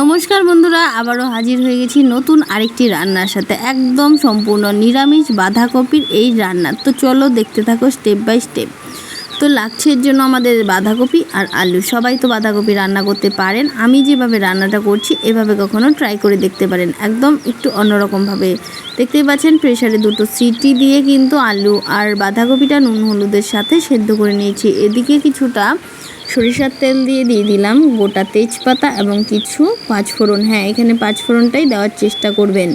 নমস্কার বন্ধুরা, আবারও হাজির হয়ে গেছি নতুন আরেকটি রান্নার সাথে। একদম সম্পূর্ণ নিরামিষ বাঁধাকপির এই রান্না। তো চলো দেখতে থাকো স্টেপ বাই স্টেপ তো লাগছে এর জন্য আমাদের বাঁধাকপি আর আলু। সবাই তো বাঁধাকপি রান্না করতে পারেন। আমি যেভাবে রান্নাটা করছি, এভাবে কখনো ট্রাই করে দেখতে পারেন। একদম একটু অন্যরকমভাবে। দেখতেই পাচ্ছেন প্রেশারে দুটো সিটি দিয়ে কিন্তু আলু আর বাঁধাকপিটা নুন হলুদের সাথে সেদ্ধ করে নিয়েছি। এদিকে কিছুটা সরিষার তেল দিয়ে দিয়ে দিলাম গোটা তেজপাতা এবং কিছু পাঁচফোড়ন। হ্যাঁ এখানে পাঁচফোড়নটাই দেওয়ার চেষ্টা করবেন।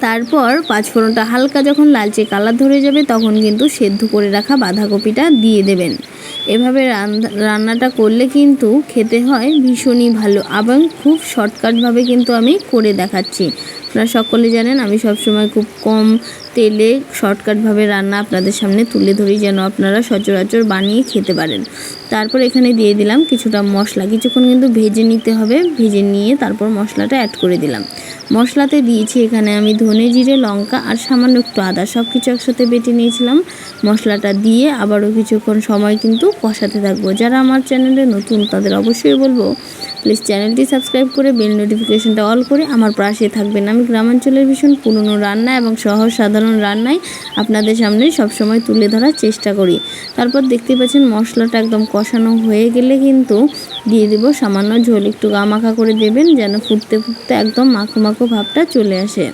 তারপর পাঁচফোড়নটা হালকা যখন লালচে কালার ধরে যাবে, তখন কিন্তু সেদ্ধ করে রাখা বাঁধাকপিটা দিয়ে দেবেন। এভাবে রান্না- রান্নাটা করলে কিন্তু খেতে হয় ভীষণই ভালো এবং খুব শর্টকাটভাবে কিন্তু আমি করে দেখাচ্ছি। আপনারা সকলে জানেন, আমি সবসময় খুব কম তেলে শর্টকাটভাবে রান্না আপনাদের সামনে তুলে ধরি যেন আপনারা সচরাচর বানিয়ে খেতে পারেন। তারপর এখানে দিয়ে দিলাম কিছুটা মশলা। কিছুক্ষণ কিন্তু ভেজে নিতে হবে, ভেজে নিয়ে তারপর মশলাটা অ্যাড করে দিলাম। মশলাতে দিয়েছি এখানে আমি ধনে জিরে, লঙ্কা আর সামান্য একটু আদা। সব কিছু একসাথে বেটে নিয়েছিলাম। মশলাটা দিয়ে আবারও কিছুক্ষণ সময় কিন্তু কষাতে থাকব। যারা আমার চ্যানেলে নতুন তাদের অবশ্যই বলব প্লিজ চ্যানেলটি সাবস্ক্রাইব করে বেল নোটিফিকেশনটা অল করে আমার পাশে থাকবেন। আমি গ্রামাঞ্চলের ভীষণ পুরনো রান্না এবং সহজ সাধারণ রান্নায় আপনাদের সামনে সবসময় তুলে ধরার চেষ্টা করি। তারপর দেখতে পাচ্ছেন মশলাটা একদম কষানো হয়ে গেলে কিন্তু দিয়ে দেবো সামান্য ঝোল। একটু গামাখা করে দেবেন যেন ফুটতে ফুটতে একদম মাখো মাখো ভাবটা চলে আসে।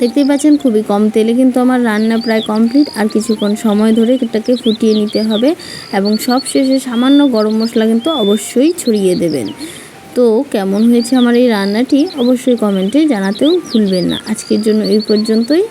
দেখতেই পাচ্ছেন খুবই কম তেলে কিন্তু আমার রান্না প্রায় কমপ্লিট। আর কিছুক্ষণ সময় ধরে এটাকে ফুটিয়ে নিতে হবে এবং সব শেষে সামান্য গরম মশলা কিন্তু অবশ্যই ছড়িয়ে দেবেন। তো কেমন হয়েছে আমার এই রান্নাটি অবশ্যই কমেন্টে জানাতেও ভুলবেন না। আজকের জন্য এই পর্যন্তই।